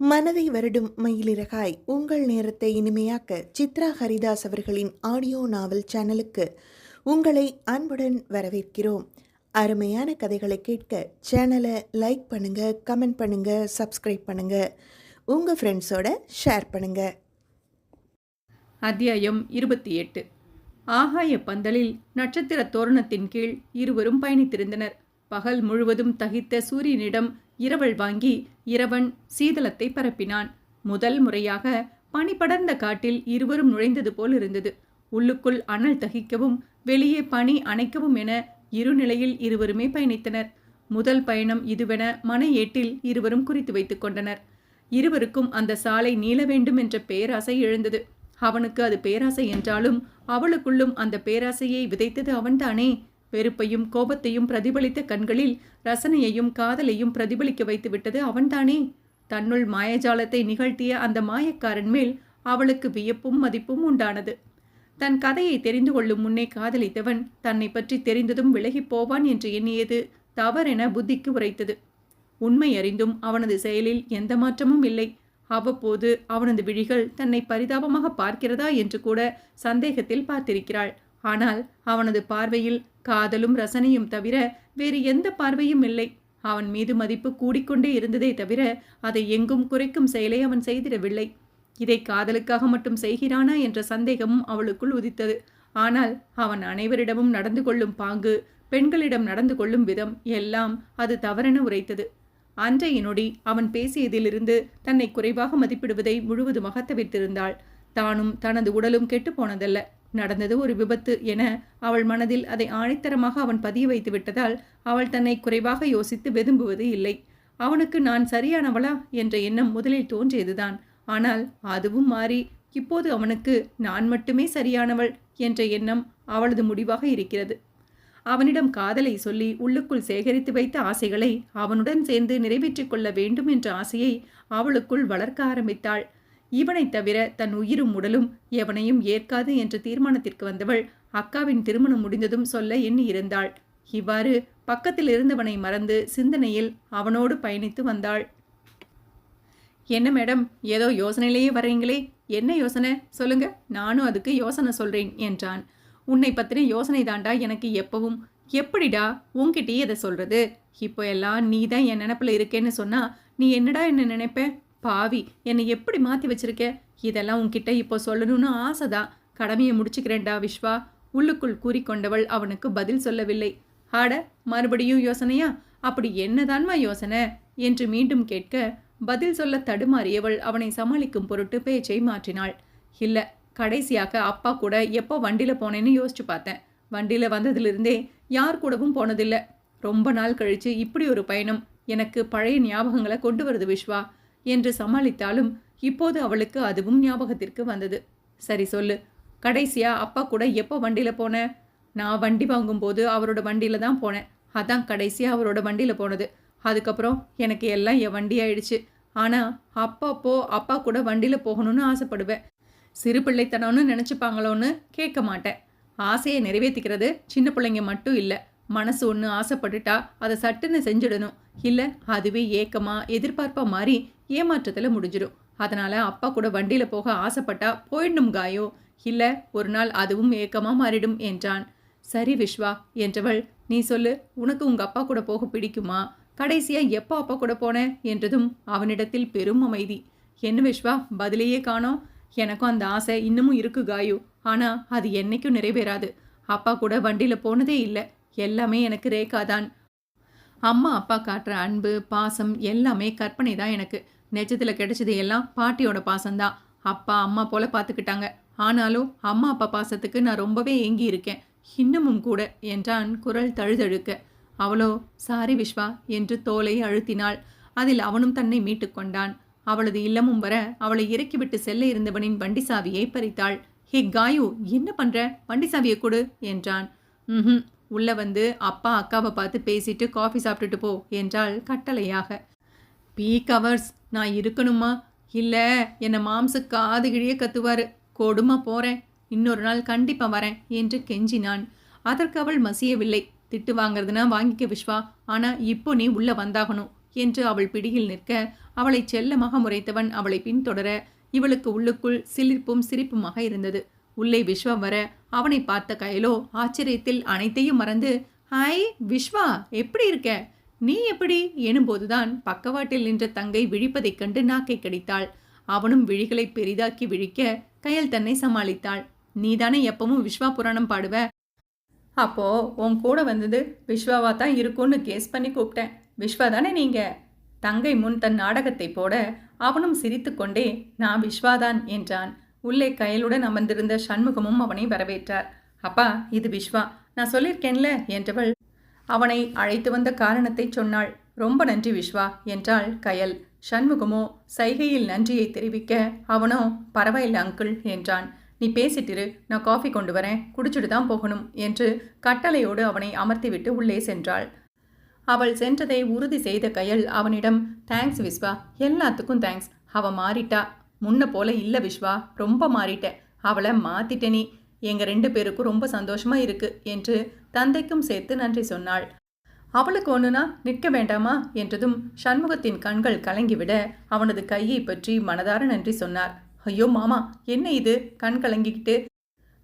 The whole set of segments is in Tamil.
மனதை வருடும் மயிலிறகாய். உங்கள் நேரத்தை இனிமையாக்க சித்ரா ஹரிதாஸ் அவர்களின் ஆடியோ நாவல் சேனலுக்கு உங்களை அன்புடன் வரவேற்கிறோம். அருமையான கதைகளை கேட்க சேனலை லைக் பண்ணுங்க கமெண்ட் பண்ணுங்க சப்ஸ்கிரைப் பண்ணுங்க. உங்க ஃப்ரெண்ட்ஸோட ஷேர் பண்ணுங்க. அத்தியாயம் இருபத்தி எட்டு. ஆகாய பந்தலில் நட்சத்திர தோரணத்தின் கீழ் இருவரும் பயணித்திருந்தனர். பகல் முழுவதும் தகித்த சூரியனிடம் இரவல் வாங்கி இரவன் சீதளத்தை பரப்பினான். முதல் முறையாக பனி படர்ந்த காட்டில் இருவரும் நுழைந்தது போல் இருந்தது. உள்ளுக்குள் அனல் தகிக்கவும் வெளியே பனி அணைக்கவும் என இரு நிலையில் இருவருமே பயணித்தனர். முதல் பயணம் இதுவென மன ஏட்டில் இருவரும் குறித்து வைத்துக் கொண்டனர். இருவருக்கும் அந்த சாலை நீள வேண்டும் என்ற பேராசை எழுந்தது. அவனுக்கு அது பேராசை என்றாலும் அவளுக்குள்ளும் அந்த பேராசையை விதைத்தது அவன்தானே. வெறுப்பையும் கோபத்தையும் பிரதிபலித்த கண்களில் ரசனையையும் காதலையும் பிரதிபலிக்க வைத்து விட்டது அவன்தானே? தன்னுள் மாயஜாலத்தை நிகழ்த்திய அந்த மாயக்காரன் மேல் அவளுக்கு வியப்பும் மதிப்பும் உண்டானது. தன் கதையை தெரிந்து கொள்ளும் முன்னே காதலித்தவன் தன்னை பற்றி தெரிந்ததும் விலகிப் போவான் என்று எண்ணியது தவறென புத்திக்கு உரைத்தது. உண்மை அறிந்தும் அவனது செயலில் எந்த மாற்றமும் இல்லை. அவ்வப்போது அவனது விழிகள் தன்னை பரிதாபமாக பார்க்கிறதா என்று கூட சந்தேகத்தில் பார்த்திருக்கிறாள். ஆனால் அவனது பார்வையில் காதலும் ரசனையும் தவிர வேறு எந்த பார்வையும் இல்லை. அவன் மீது மதிப்பு கூடிக்கொண்டே இருந்ததே தவிர அதை எங்கும் குறைக்கும் செயலை அவன் செய்திடவில்லை. இதை காதலுக்காக மட்டும் செய்கிறானா என்ற சந்தேகமும் அவளுக்குள் உதித்தது. ஆனால் அவன் அனைவரிடமும் நடந்து கொள்ளும் பாங்கு பெண்களிடம் நடந்து கொள்ளும் விதம் எல்லாம் அது தவறென உரைத்தது. அன்றைய நொடி அவன் பேசியதிலிருந்து தன்னை குறைவாக மதிப்பிடுவதை முழுவதுமாக தவிர்த்திருந்தாள் தானும் தனது உடலும் கெட்டுப்போனதல்ல. நடந்தது ஒரு விபத்து என அவள் மனதில் அதை ஆணித்தரமாக அவன் பதிய வைத்து விட்டதால் அவள் தன்னை குறைவாக யோசித்து வெதும்புவது இல்லை. அவனுக்கு நான் சரியானவளா என்ற எண்ணம் முதலில் தோன்றியதுதான். ஆனால் அதுவும் மாறி இப்போது அவனுக்கு நான் மட்டுமே சரியானவள் என்ற எண்ணம் அவளது முடிவாக இருக்கிறது. அவனிடம் காதலை சொல்லி உள்ளுக்குள் சேகரித்து வைத்த ஆசைகளை அவனுடன் சேர்ந்து நிறைவேற்றிக் கொள்ள வேண்டும் என்ற ஆசையை அவளுக்குள் வளர்க்க ஆரம்பித்தாள். இவனைத் தவிர தன் உயிரும் உடலும் எவனையும் ஏற்காது என்ற தீர்மானத்திற்கு வந்தவள் அக்காவின் திருமணம் முடிந்ததும் சொல்ல எண்ணி இருந்தாள் இவ்வாறு பக்கத்தில் இருந்தவனை மறந்து சிந்தனையில் அவனோடு பயணித்து வந்தாள். என்ன மேடம் ஏதோ யோசனையிலேயே வர்றீங்களே? என்ன யோசனை? சொல்லுங்க நானும் அதுக்கு யோசனை சொல்றேன் என்றான். உன்னை பத்தின யோசனை தாண்டா எனக்கு எப்பவும். எப்படிடா உன்கிட்டயே அதை சொல்றது? இப்போ எல்லாம் நீ தான் என் நினப்பில் இருக்கேன்னு சொன்னா நீ என்னடா என்ன நினைப்ப? பாவி என்னை எப்படி மாற்றி வச்சிருக்க? இதெல்லாம் உன்கிட்ட இப்போ சொல்லணும்னு ஆசைதான். கடமையை முடிச்சுக்கிறேன்டா விஸ்வா உள்ளுக்குள் கூறிக்கொண்டவள் அவனுக்கு பதில் சொல்லவில்லை. ஆட மறுபடியும் யோசனையா? அப்படி என்னதான்மா யோசனை? என்று மீண்டும் கேட்க பதில் சொல்ல தடுமாறியவள் அவனை சமாளிக்கும் பொருட்டு பேச்சை மாற்றினாள். இல்லை கடைசியாக அப்பா கூட எப்போ வண்டியில் போனேன்னு யோசிச்சு பார்த்தேன். வண்டியில் வந்ததிலிருந்தே யார் கூடவும் போனதில்லை. ரொம்ப நாள் கழித்து இப்படி ஒரு பயணம் எனக்கு பழைய ஞாபகங்களை கொண்டு வருது விஸ்வா என்று சமாளித்தாலும் இப்போது அவளுக்கு அதுவும் ஞாபகத்திற்கு வந்தது. சரி சொல்லு. கடைசியா அப்பா கூட எப்போ வண்டியில போன? நான் வண்டி வாங்கும்போது அவரோட வண்டியில தான் போனேன். அதான் கடைசியா அவரோட வண்டியில போனது. அதுக்கப்புறம் எனக்கு எல்லாம் என் வண்டி ஆயிடுச்சு. ஆனால் அப்பப்போ அப்பா கூட வண்டியில் போகணும்னு ஆசைப்படுவேன். சிறு பிள்ளைத்தனம்னு நினச்சிப்பாங்களோன்னு கேட்க மாட்டேன். ஆசையை நிறைவேற்றிக்கிறது சின்ன பிள்ளைங்க மட்டும் இல்லை. மனசு ஒன்று ஆசைப்பட்டுட்டா அதை சட்டுன்னு செஞ்சிடணும். இல்லை அதுவே ஏக்கமாக எதிர்பார்ப்பாக மாறி ஏமாற்றத்தில் முடிஞ்சிடும் அதனால் அப்பா கூட வண்டியில் போக ஆசைப்பட்டா போயிடணும் காயோ? இல்லை ஒரு நாள் அதுவும் ஏக்கமாக மாறிடும் என்றான். சரி விஸ்வா என்றவள் நீ சொல்லு உனக்கு உங்கள் அப்பா கூட போக பிடிக்குமா? கடைசியாக எப்போ அப்பா கூட போன? என்றதும் அவனிடத்தில் பெரும் அமைதி. என்ன விஸ்வா பதிலையே காணோம்? எனக்கும் அந்த ஆசை இன்னமும் இருக்கு காயு. ஆனால் அது என்னைக்கும் நிறைவேறாது. அப்பா கூட வண்டியில் போனதே இல்லை. எல்லாமே எனக்கு ரேகாதான். அம்மா அப்பா காட்டுற அன்பு பாசம் எல்லாமே கற்பனை தான் எனக்கு. நெஜத்தில் கிடைச்சது எல்லாம் பாட்டியோட பாசம்தான். அப்பா அம்மா போல பார்த்துக்கிட்டாங்க ஆனாலும் அம்மா அப்பா பாசத்துக்கு நான் ரொம்பவே ஏங்கி இருக்கேன். இன்னமும் கூட என்றான் குரல் தழுதழுக்க. அவளோ சாரி விஸ்வா என்று தோலை அழுத்தினாள். அதில் அவனும் தன்னை மீட்டு கொண்டான். அவளது இல்லமும் வர அவளை இறக்கிவிட்டு செல்ல இருந்தவனின் வண்டி சாவியை பறித்தாள். ஹே காயு என்ன பண்ற? வண்டி சாவியை கொடு என்றான். ம் உள்ள வந்து அப்பா அக்காவை பார்த்து பேசிட்டு காஃபி சாப்பிட்டுட்டு போ என்றாள் கட்டளையாக. பீக் அவர்ஸ் நான் இருக்கணுமா? இல்லை என்னை மாம்சு காது கிழிய கத்துவாரு. கொடுமை போகிறேன் இன்னொரு நாள் கண்டிப்பா வரேன் என்று கெஞ்சினான். அதற்கு அவள் மசியவில்லை. திட்டு வாங்குறதுனா வாங்கிக்க விஸ்வா ஆனால் இப்போ நீ உள்ளே வந்தாகணும் என்று அவள் பிடியில் நிற்க அவளை செல்லமாக முறைத்தவன் அவளை பின்தொடர இவளுக்கு உள்ளுக்குள் சிலிர்ப்பும் சிரிப்புமாக இருந்தது. உள்ளே விஸ்வா வர அவனை பார்த்த கயலோ ஆச்சரியத்தில் அனைத்தையும் மறந்து ஹாய் விஸ்வா எப்படி இருக்க? நீ எப்படி? எனும்போதுதான் பக்கவாட்டில் நின்ற தங்கை விழிப்பதைக் கண்டு நாக்கை கடித்தாள். அவனும் விழிகளை பெரிதாக்கி விழிக்க கையல் தன்னை சமாளித்தாள். நீதானே எப்பவும் விஸ்வா புராணம் பாடுவ? அப்போ உன் கூட வந்தது விஸ்வாவா தான் இருக்கும்னு கேஸ் பண்ணி கூப்பிட்டேன். விஸ்வா தானே நீங்க? தங்கை முன் தன் நாடகத்தை போட அவனும் சிரித்துக்கொண்டே நான் விஸ்வாதான் என்றான். உள்ளே கயலுடன் அமர்ந்திருந்த சண்முகமும் அவனை வரவேற்றார். அப்பா இது விஸ்வா. நான் சொல்லியிருக்கேன்ல என்றவள் அவனை அழைத்து வந்த காரணத்தை சொன்னாள். ரொம்ப நன்றி விஸ்வா என்றாள் கயல். சண்முகமோ சைகையில் நன்றியை தெரிவிக்க அவனோ பரவாயில்ல அங்கிள் என்றான். நீ பேசிட்டிரு நான் காஃபி கொண்டு வரேன் குடிச்சிட்டு தான் போகணும் என்று கட்டளையோடு அவனை அமர்த்திவிட்டு உள்ளே சென்றாள். அவள் சென்றதை உறுதி செய்த கயல் அவனிடம் தேங்க்ஸ் விஸ்வா எல்லாத்துக்கும் தேங்க்ஸ் அவ மாறிட்டா. முன்ன போல இல்லை விஸ்வா ரொம்ப மாறிட்ட. அவளை மாத்திட்ட நீ. எங்கள் ரெண்டு பேருக்கும் ரொம்ப சந்தோஷமாக இருக்கு என்று தந்தைக்கும் சேர்த்து நன்றி சொன்னாள். அவளுக்கு ஒன்றுனா நிற்க வேண்டாமா? என்றதும் சண்முகத்தின் கண்கள் கலங்கிவிட அவனது கையை பற்றி மனதார நன்றி சொன்னார். ஐயோ மாமா என்ன இது? கண் கலங்கிக்கிட்டு.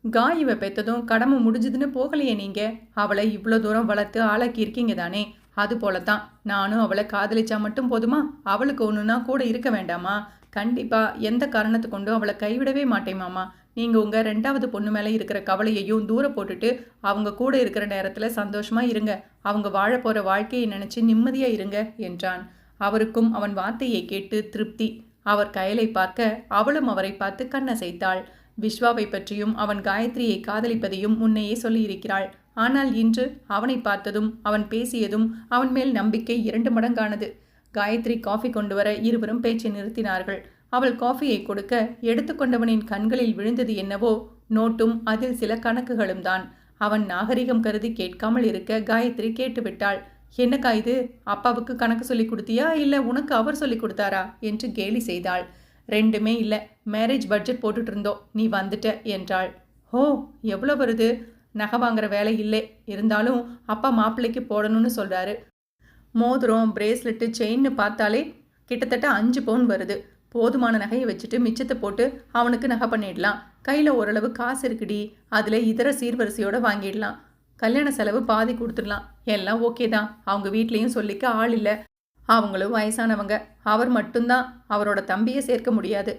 காயிவ பெத்ததும் கடமை முடிஞ்சதுன்னு போகலையே நீங்க. அவளை இவ்வளோ தூரம் வளர்த்து ஆளாக்கி இருக்கீங்க தானே. அது போலத்தான். நானும் அவளை காதலிச்சா மட்டும் போதுமா? அவளுக்கு ஒன்றுனா கூட இருக்க வேண்டாமா? கண்டிப்பா எந்த காரணத்து கொண்டும் அவளை கைவிடவே மாட்டேன் மாமா. நீங்கள் உங்கள் ரெண்டாவது பொண்ணு மேலே இருக்கிற கவலையையும் தூர போட்டுட்டு அவங்க கூட இருக்கிற நேரத்தில் சந்தோஷமாக இருங்க. அவங்க வாழ போகிற வாழ்க்கையை நினச்சி நிம்மதியாக இருங்க என்றான். அவருக்கும் அவன் வார்த்தையை கேட்டு திருப்தி. அவர் கயலை பார்க்க அவளும் அவரை பார்த்து கண்ணசைத்தாள். விஸ்வாவை பற்றியும் அவன் காயத்ரியை காதலிப்பதையும் முன்னையே சொல்லியிருக்கிறாள். ஆனால் இன்று அவனை பார்த்ததும் அவன் பேசியதும் அவன் மேல் நம்பிக்கை இரண்டு மடங்கானது. காயத்ரி காஃபி கொண்டு வர இருவரும் பேச்சை நிறுத்தினார்கள். அவள் காஃபியை கொடுக்க எடுத்துக்கொண்டவனின் கண்களில் விழுந்தது என்னவோ நோட்டும் அதில் சில கணக்குகளும் தான். அவன் நாகரிகம் கருதி கேட்காமல் இருக்க காயத்ரி கேட்டுவிட்டாள். என்னக்கா இது? அப்பாவுக்கு கணக்கு சொல்லி கொடுத்தியா? இல்லை உனக்கு அவர் சொல்லி கொடுத்தாரா? என்று கேலி செய்தாள். ரெண்டுமே இல்லை. மேரேஜ் பட்ஜெட் போட்டுட்டு இருந்தோம் நீ வந்துட்ட என்றாள். ஓ எவ்வளோ வருது? நகை வாங்குற வேலை இல்லை. இருந்தாலும் அப்பா மாப்பிள்ளைக்கு போடணும்னு சொல்கிறாரு மோதிரம் பிரேஸ்லெட்டு செயின்னு பார்த்தாலே கிட்டத்தட்ட அஞ்சு பவுன் வருது. போதுமான நகையை வச்சுட்டு மிச்சத்தை போட்டு அவனுக்கு நகை பண்ணிடலாம். கையில் ஓரளவு காசு இருக்குடி அதில் இதர சீர்வரிசையோடு வாங்கிடலாம். கல்யாண செலவு பாதி கொடுத்துடலாம். எல்லாம் ஓகே தான். அவங்க வீட்லேயும் சொல்லிக்க ஆள் இல்லை. அவங்களும் வயசானவங்க. அவர் மட்டும்தான். அவரோட தம்பியை சேர்க்க முடியாது.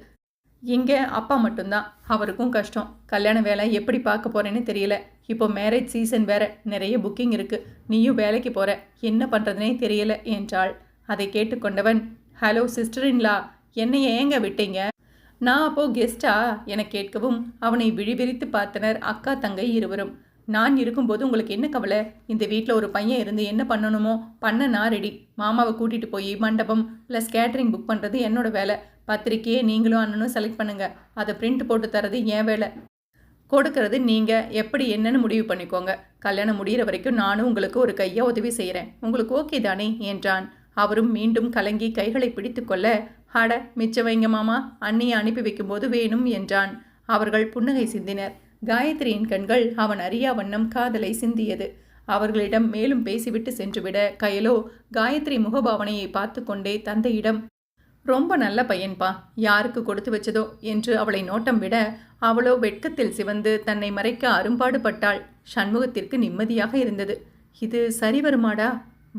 இங்கே அப்பா மட்டும்தான். அவருக்கும் கஷ்டம். கல்யாண வேலை எப்படி பார்க்க போறேன்னு தெரியல. இப்போ மேரேஜ் சீசன் வேற. நிறைய புக்கிங் இருக்கு. நீயும் வேலைக்கு போற. என்ன பண்ணுறதுனே தெரியல என்றாள். அதை கேட்டுக்கொண்டவன் ஹலோ சிஸ்டர் இன்லா என்னை ஏங்க விட்டீங்க? நான் அப்போ கெஸ்டா? என கேட்கவும் அவனை விழிவிரித்து பார்த்தனர் அக்கா தங்கை இருவரும். நான் இருக்கும்போது உங்களுக்கு என்ன கவலை? இந்த வீட்டில் ஒரு பையன் இருந்து என்ன பண்ணணுமோ? பண்ண நான் ரெடி மாமாவை கூட்டிகிட்டு போய் மண்டபம் ப்ளஸ் கேட்ரிங் புக் பண்ணுறது என்னோட வேலை. பத்திரிக்கையை நீங்களும் அண்ணனும் செலக்ட் பண்ணுங்கள் அதை பிரிண்ட் போட்டு தரது என் வேலை. கொடுக்கறது நீங்கள் எப்படி என்னன்னு முடிவு பண்ணிக்கோங்க. கல்யாணம் முடிகிற வரைக்கும் நானும் உங்களுக்கு ஒரு கையை உதவி செய்கிறேன் உங்களுக்கு ஓகே தானே? என்றான். அவரும் மீண்டும் கலங்கி கைகளை பிடித்துக்கொள்ள அட மிச்சவைங்க மாமா அண்ணியை அனுப்பி வைக்கும்போது வேணும் என்றான். அவர்கள் புன்னகை சிந்தினர். காயத்ரியின் கண்கள் அவன் அறியா வண்ணம் காதலை சிந்தியது. அவர்களிடம் மேலும் பேசிவிட்டு சென்றுவிட கயலோ காயத்ரி முகபாவனையை பார்த்து கொண்டே தந்தையிடம் ரொம்ப நல்ல பையன்பா யாருக்கு கொடுத்து வச்சதோ? என்று அவளை நோட்டம் விட அவளோ வெட்கத்தில் சிவந்து தன்னை மறைக்க அரும்பாடுபட்டாள். சண்முகத்திற்கு நிம்மதியாக இருந்தது. இது சரி வருமாடா?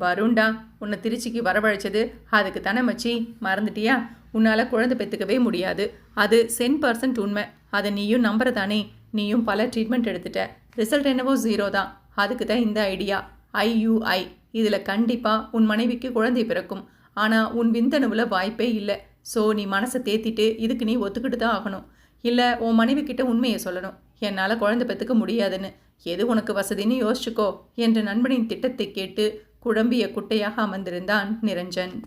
வருண்டா உன்னை திருச்சிக்கு வரவழைச்சது. அதுக்கு தானே மச்சி மறந்துட்டியா? உன்னால் குழந்தை பெற்றுக்கவே முடியாது. அது சென் பர்சன்ட் உண்மை. அதை நீயும் நம்புறதானே? நீயும் பல ட்ரீட்மெண்ட் எடுத்துட்ட. ரிசல்ட் என்னவோ ஜீரோ தான். அதுக்கு தான் இந்த ஐடியா. ஐயுஐ இதில் கண்டிப்பாக உன் மனைவிக்கு குழந்தை பிறக்கும். ஆனால் உன் விந்தணுவில் வாய்ப்பே இல்லை. ஸோ நீ மனசை தேத்திட்டு இதுக்கு நீ ஒத்துக்கிட்டு தான் ஆகணும். இல்லை உன் மனைவி கிட்ட உண்மையை சொல்லணும். என்னால் குழந்தை பெற்றுக்க முடியாதுன்னு. எது உனக்கு வசதின்னு யோசிச்சுக்கோ என்ற நண்பனின் திட்டத்தை கேட்டு குழம்பிய குட்டையாக அமர்ந்திருந்தான் நிரஞ்சன்.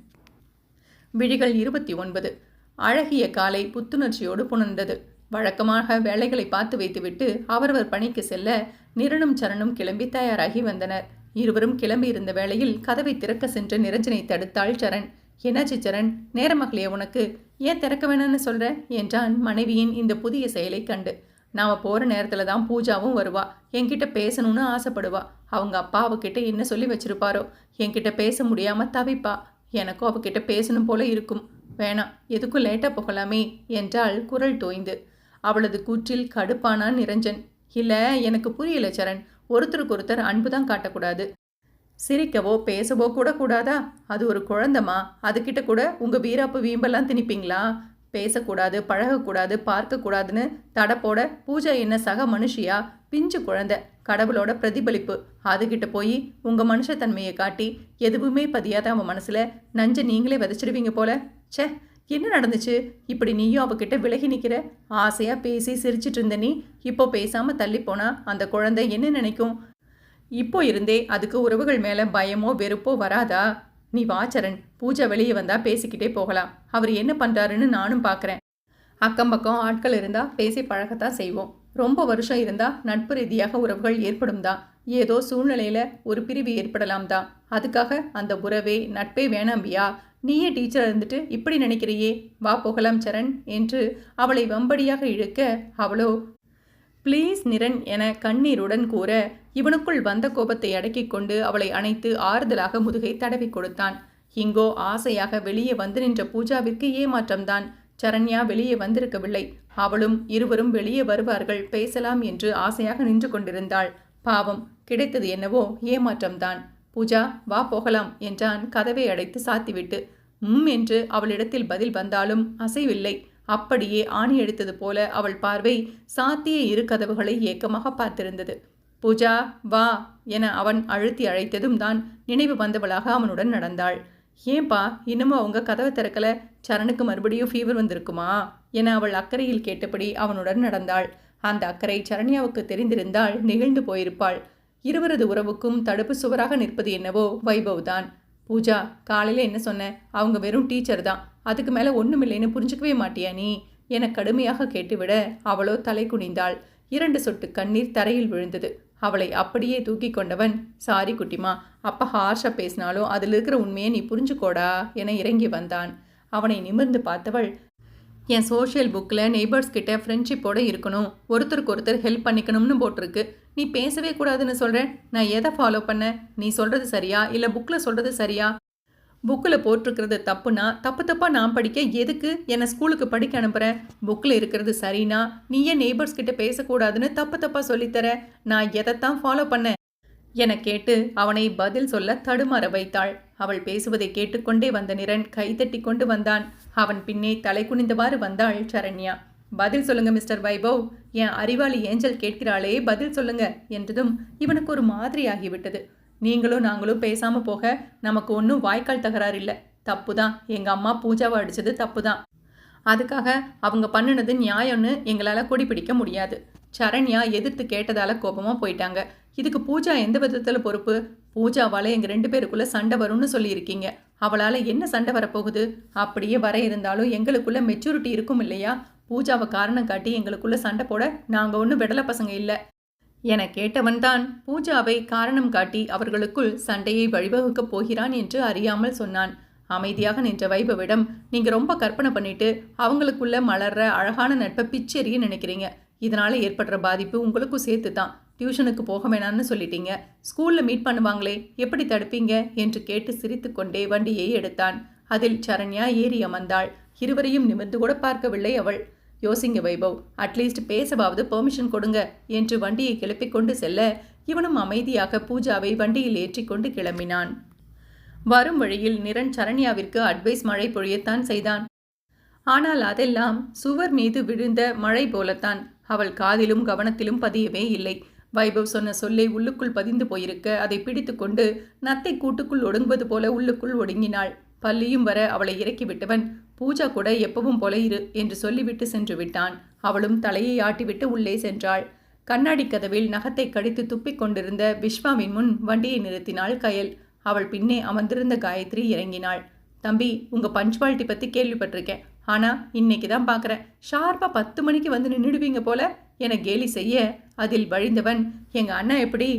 விழிகள் இருபத்தி ஒன்பது. அழகிய காலை புத்துணர்ச்சியோடு புணர்ந்தது. வழக்கமாக வேலைகளை பார்த்து வைத்துவிட்டு அவரவர் பணிக்கு செல்ல நிரணும் சரணும் கிளம்பி தயாராகி வந்தனர். இருவரும் கிளம்பி இருந்த வேளையில் கதவை திறக்க சென்ற நிரஞ்சனை தடுத்தாள் சரண். என்னாச்சு சரண்? நேரமகளே உனக்கு? ஏன் திறக்க வேணும்னு சொல்ற? என்றான் மனைவியின் இந்த புதிய செயலை கண்டு. நாம் போகிற நேரத்தில் தான் பூஜாவும் வருவா. என்கிட்ட பேசணும்னு ஆசைப்படுவா. அவங்க அப்பா அவகிட்ட என்ன சொல்லி வச்சிருப்பாரோ? என்கிட்ட பேச முடியாமல் தவிப்பா. எனக்கும் அவகிட்ட பேசணும் போல இருக்கும். வேணாம் எதுக்கும் லேட்டாக போகலாமே என்றால் குரல் தோய்ந்து. அவளது கூற்றில் கடுப்பானான் நிரஞ்சன். இல்லை எனக்கு புரியல சரண். ஒருத்தருக்கு ஒருத்தர் அன்பு தான் காட்டக்கூடாது. சிரிக்கவோ பேசவோ கூட கூடாதா? அது ஒரு குழந்தமா? அதுகிட்ட கூட உங்கள் வீராப்பு வீம்பெல்லாம் திணிப்பீங்களா? பேசக்கூடாது பழகக்கூடாது பார்க்கக்கூடாதுன்னு தடை போட பூஜா என்ன சக மனுஷியா? பிஞ்சு குழந்தை கடவுளோட பிரதிபலிப்பு. அதுகிட்ட போய் உங்கள் மனுஷத்தன்மையை காட்டி எதுவுமே பதியாத அவன் மனசில் நஞ்சை நீங்களே விதைச்சிடுவீங்க போல. ச்சே என்ன நடந்துச்சு? இப்படி நீயும் அவகிட்ட விலகி நிற்கிற ஆசையாக பேசி சிரிச்சிட்டு இருந்த நீ இப்போ பேசாமல் தள்ளி அந்த குழந்தை என்ன நினைக்கும்? இப்போ இருந்தே அதுக்கு உறவுகள் மேலே பயமோ வெறுப்போ வராதா? நீ வாச்சரன் பூஜை வெளியே வந்தா பேசிக்கிட்டே போகலாம். அவர் என்ன பண்றாருன்னு நானும் பார்க்குறேன் அக்கம் பக்கம் ஆட்கள் இருந்தா பேசி பழகத்தான் செய்வோம். ரொம்ப வருஷம் இருந்தா நட்பு ரீதியாக உறவுகள் ஏற்படும் தான். ஏதோ சூழ்நிலையில ஒரு பிரிவு ஏற்படலாம் தான். அதுக்காக அந்த உறவே நட்பே வேணாம்பியா? நீயே டீச்சர் இருந்துட்டு இப்படி நினைக்கிறியே? வா போகலாம் சரண் என்று அவளை வம்படியாக இழுக்க அவளோ ப்ளீஸ் நிரன் என கண்ணீருடன் கூற இவனுக்குள் வந்த கோபத்தை அடக்கிக் கொண்டு அவளை அணைத்து ஆறுதலாக முதுகை தடவி கொடுத்தான். இங்கோ ஆசையாக வெளியே வந்து நின்ற பூஜாவிற்கு ஏமாற்றம்தான். சரண்யா வெளியே வந்திருக்கவில்லை. அவளும் இருவரும் வெளியே வருவார்கள். பேசலாம் என்று ஆசையாக நின்று கொண்டிருந்தாள். பாவம் கிடைத்தது என்னவோ ஏமாற்றம்தான். பூஜா வா போகலாம் என்றான். கதவை அடைத்து சாத்திவிட்டு. உம் என்று அவளிடத்தில் பதில் வந்தாலும் அசைவில்லை. அப்படியே ஆணி எடுத்தது போல அவள் பார்வை சாத்திய இரு கதவுகளை ஏக்கமாக பார்த்திருந்தது. பூஜா வா என அவன் அழுத்தி அழைத்ததும் தான் நினைவு வந்தவளாக அவனுடன் நடந்தாள். ஏன்பா இன்னமும் அவங்க கதவை திறக்கல? சரணுக்கு மறுபடியும் ஃபீவர் வந்திருக்குமா? என அவள் அக்கறையில் கேட்டபடி அவனுடன் நடந்தாள். அந்த அக்கறை சரண்யாவுக்கு தெரிந்திருந்தால் நெகிழ்ந்து போயிருப்பாள். இருவரது உறவுக்கும் தடுப்பு சுவராக நிற்பது என்னவோ வைபவ் தான் பூஜா காலையில் என்ன சொன்ன? அவங்க வெறும் டீச்சர் தான். அதுக்கு மேலே ஒன்றுமில்லைன்னு புரிஞ்சுக்கவே மாட்டியா நீ? என கடுமையாக கேட்டுவிட அவளோ தலை குனிந்தாள். இரண்டு சொட்டு கண்ணீர் தரையில் விழுந்தது. அவளை அப்படியே தூக்கி கொண்டவன் சாரி குட்டிமா அப்பா ஹார்ஷா பேசினாலும் அதில் இருக்கிற உண்மையை நீ புரிஞ்சுக்கோடா என இறங்கி வந்தான். அவனை நிமிர்ந்து பார்த்தவள் என் சோஷியல் புக்கில் நெய்பர்ஸ் கிட்ட ஃப்ரெண்ட்ஷிப்போடு இருக்கணும். ஒருத்தருக்கு ஒருத்தர் ஹெல்ப் பண்ணிக்கணும்னு போட்டிருக்கு. நீ பேசவே கூடாதுன்னு சொல்கிறேன் நான் எதை ஃபாலோ பண்ண? நீ சொல்கிறது சரியா? இல்லை புக்கில் சொல்கிறது சரியா? புக்கில் போட்டிருக்கிறது தப்புனா தப்பு தப்பாக நான் படிக்க எதுக்கு என்னை ஸ்கூலுக்கு படிக்க அனுப்புகிறேன் புக்கில் இருக்கிறது சரினா நீ ஏன் நெய்பர்ஸ் கிட்ட பேசக்கூடாதுன்னு தப்பு தப்பாக சொல்லித்தர? நான் எதைத்தான் ஃபாலோ பண்ணேன் என கேட்டு அவனை பதில் சொல்ல தடுமாற வைத்தாள். அவள் பேசுவதை கேட்டுக்கொண்டே வந்த நிரன் கைதட்டி கொண்டு வந்தான். அவன் பின்னே தலை குனிந்தவாறு வந்தாள் சரண்யா. பதில் சொல்லுங்க மிஸ்டர் வைபவ். என் அறிவாளி ஏஞ்சல் கேட்கிறாளே பதில் சொல்லுங்க என்றதும் இவனுக்கு ஒரு மாதிரி ஆகிவிட்டது. நீங்களும் நாங்களும் பேசாமல் போக நமக்கு ஒன்றும் வாய்க்கால் தகராறு இல்லை. தப்பு தான் எங்கள் அம்மா பூஜாவை அடித்தது தப்பு தான் அதுக்காக அவங்க பண்ணினது நியாயம்னு எங்களால் குடிப்பிடிக்க முடியாது. சரண்யா எதிர்த்து கேட்டதால கோபமாக போயிட்டாங்க. இதுக்கு பூஜா எந்த விதத்தில் பொறுப்பு? பூஜாவால் எங்கள் ரெண்டு பேருக்குள்ளே சண்டை வரும்னு சொல்லியிருக்கீங்க. அவளால் என்ன சண்டை வரப்போகுது? அப்படியே வர இருந்தாலும் எங்களுக்குள்ளே மெச்சூரிட்டி இருக்கும் இல்லையா? பூஜாவை காரணம் காட்டி எங்களுக்குள்ளே சண்டை போட நாங்கள் ஒன்றும் விடலை பசங்க இல்லை. என கேட்டவன்தான் பூஜாவை காரணம் காட்டி அவர்களுக்குள் சண்டையை வழிவகுக்கப் போகிறான் என்று அறியாமல் சொன்னான். அமைதியாக நின்ற வைபவிடம் நீங்க ரொம்ப கற்பனை பண்ணிட்டு அவங்களுக்குள்ள மலர்ற அழகான நட்பை பிச்செறிய நினைக்கிறீங்க. இதனால ஏற்படுற பாதிப்பு உங்களுக்கும் சேர்த்து தான் டியூஷனுக்கு போக வேணாம்னு சொல்லிட்டீங்க. ஸ்கூல்ல மீட் பண்ணுவாங்களே எப்படி தடுப்பீங்க? என்று கேட்டு சிரித்துக்கொண்டே வண்டியை எடுத்தான். அதில் சரண்யா ஏறி அமர்ந்தாள். இருவரையும் நிமிர்ந்து கூட பார்க்கவில்லை அவள். யோசிங்க வைபவ். அட்லீஸ்ட் பேசவாவது பெர்மிஷன் கொடுங்க என்று வண்டியை கிளப்பிக் கொண்டு செல்ல இவனும் அமைதியாக பூஜாவை வண்டியில் ஏற்றிக்கொண்டு கிளம்பினான். வரும் வழியில் நிரன் சரண்யாவிற்கு அட்வைஸ் மழை பொழியத்தான் செய்தான். ஆனால் அதெல்லாம் சுவர் மீது விழுந்த மழை போலத்தான். அவள் காதிலும் கவனத்திலும் பதியவே இல்லை. வைபவ் சொன்ன சொல்லை உள்ளுக்குள் பதிந்து போயிருக்க அதை பிடித்துக்கொண்டு நத்தை கூட்டுக்குள் ஒடுங்குவது போல உள்ளுக்குள் ஒடுங்கினாள். பள்ளியும் வர அவளை இறக்கிவிட்டவன் பூஜா கூட எப்பவும் போல இரு என்று சொல்லிவிட்டு சென்று விட்டான். அவளும் தலையை ஆட்டிவிட்டு உள்ளே சென்றாள். கண்ணாடி கதவில் நகத்தை கடித்து துப்பிக் கொண்டிருந்த விஸ்வாவின் முன் வண்டியை நிறுத்தினாள் கயல். அவள் பின்னே அமர்ந்திருந்த காயத்ரி இறங்கினாள். தம்பி உங்க பஞ்சுவாலிட்டி பத்தி கேள்விப்பட்டிருக்கேன். ஆனா இன்னைக்கு தான் பார்க்குறேன் ஷார்ப்பா பத்து மணிக்கு வந்து நின்றுடுவீங்க போல. என கேலி செய்ய அதில் வழிந்தவன் எங்க அண்ணா எப்படி?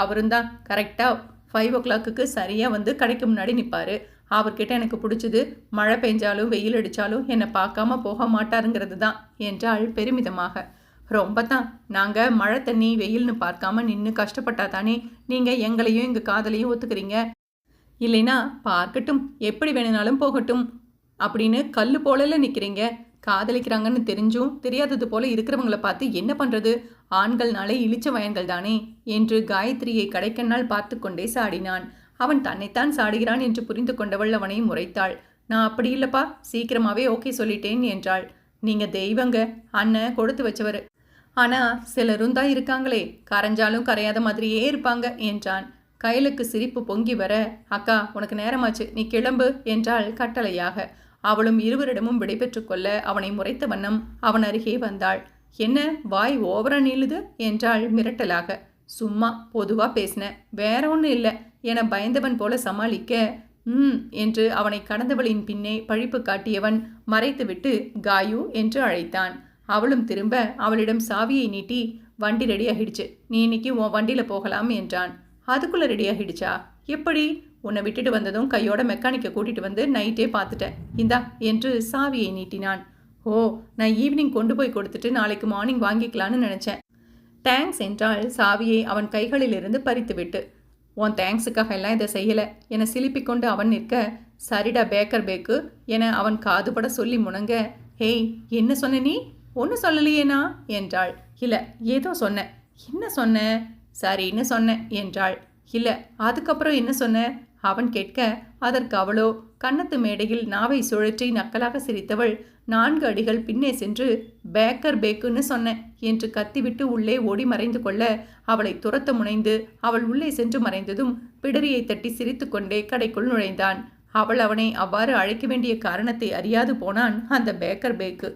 அவரும் தான் கரெக்டா ஃபைவ் ஓ கிளாக்குக்கு சரியாக வந்து கடைக்கு முன்னாடி நிற்பாரு அவர்கிட்ட எனக்கு பிடிச்சது மழை பெஞ்சாலும் வெயில் அடித்தாலும் என்னை பார்க்காம போக மாட்டாருங்கிறது தான் என்றாள் பெருமிதமாக. ரொம்ப தான் நாங்கள் மழை தண்ணி வெயில்னு பார்க்காம நின்று கஷ்டப்பட்டா தானே நீங்கள் எங்களையும் எங்கள் காதலையும் ஒத்துக்கிறீங்க? இல்லைனா பார்க்கட்டும். எப்படி வேணுனாலும் போகட்டும். அப்படின்னு கல் போலல நிற்கிறீங்க காதலிக்கிறாங்கன்னு தெரிஞ்சும் தெரியாதது போல இருக்கிறவங்களை பார்த்து என்ன பண்ணுறது ஆண்கள்னாலே இழிச்ச வயன்கள் தானே என்று காயத்ரியை கடைக்கண்ணால் பார்த்து கொண்டே சாடினான். அவன் தன்னைத்தான் சாடுகிறான் என்று புரிந்து கொண்டவள் அவனை முறைத்தாள். நான் அப்படி இல்லப்பா சீக்கிரமாவே ஓகே சொல்லிட்டேன் என்றாள். நீங்க தெய்வங்க அண்ணன் கொடுத்து வச்சவர். ஆனா சிலரும் தான் இருக்காங்களே கரைஞ்சாலும் கரையாத மாதிரியே இருப்பாங்க என்றான். கையலுக்கு சிரிப்பு பொங்கி வர அக்கா உனக்கு நேரமாச்சு நீ கிளம்பு என்றாள் கட்டளையாக. அவளும் இருவரிடமும் விடைபெற்று கொள்ள அவனை முறைத்த வண்ணம் அவன் அருகே வந்தாள். என்ன வாய் ஓவரா நீளுது? என்றாள் மிரட்டலாக. சும்மா பொதுவா பேசின வேற ஒன்றும் இல்லை. என பயந்தவன் போல சமாளிக்க ம் என்று அவனை கடந்தவளின் பின்னே பழிப்பு காட்டியவன் மறைத்துவிட்டு காயு என்று அழைத்தான். அவளும் திரும்ப அவளிடம் சாவியை நீட்டி வண்டி ரெடி ஆகிடுச்சு. நீ இன்னைக்கு உன் வண்டியில் போகலாம் என்றான். அதுக்குள்ளே ரெடி ஆகிடுச்சா? எப்படி? உன்னை விட்டுட்டு வந்ததும் கையோட மெக்கானிக்கை கூட்டிகிட்டு வந்து நைட்டே பார்த்துட்டேன். இந்தா என்று சாவியை நீட்டினான். ஓ நான் ஈவினிங் கொண்டு போய் கொடுத்துட்டு நாளைக்கு மார்னிங் வாங்கிக்கலான்னு நினச்சேன். தேங்க்ஸ் என்றால் சாவியை அவன் கைகளிலிருந்து பறித்துவிட்டு. உன் தேங்க்ஸுக்காக எல்லாம் இதை செய்யலை. என சிலிப்பிக் கொண்டு அவன் நிற்க சரிடா பேக்கர் பேக்கு என அவன் காதுபட சொல்லி முணங்க. ஹேய் என்ன சொன்ன நீ? ஒன்றும் சொல்லலையேனா என்றாள். இல்லை ஏதோ சொன்னேன் என்ன சொன்ன? சரின்னு சொன்னேன் என்றாள். இல்லை அதுக்கப்புறம் என்ன சொன்ன? அவன் கேட்க அதற்கு அவளோ. கன்னத்து மேடையில் நாவை சுழற்றி நக்கலாக சிரித்தவள் நான்கு அடிகள் பின்னே சென்று பேக்கர் பேக்குன்னு சொன்னேன் என்று கத்திவிட்டு உள்ளே ஓடி மறைந்து கொள்ள அவளை துரத்த முனைந்து அவள் உள்ளே சென்று மறைந்ததும் பிடரியை தட்டி சிரித்துக்கொண்டே கடைக்குள் நுழைந்தான். அவள் அவனை அவ்வாறு அழைக்க வேண்டிய காரணத்தை அறியாது போனான் அந்த பேக்கர் பேக்கு.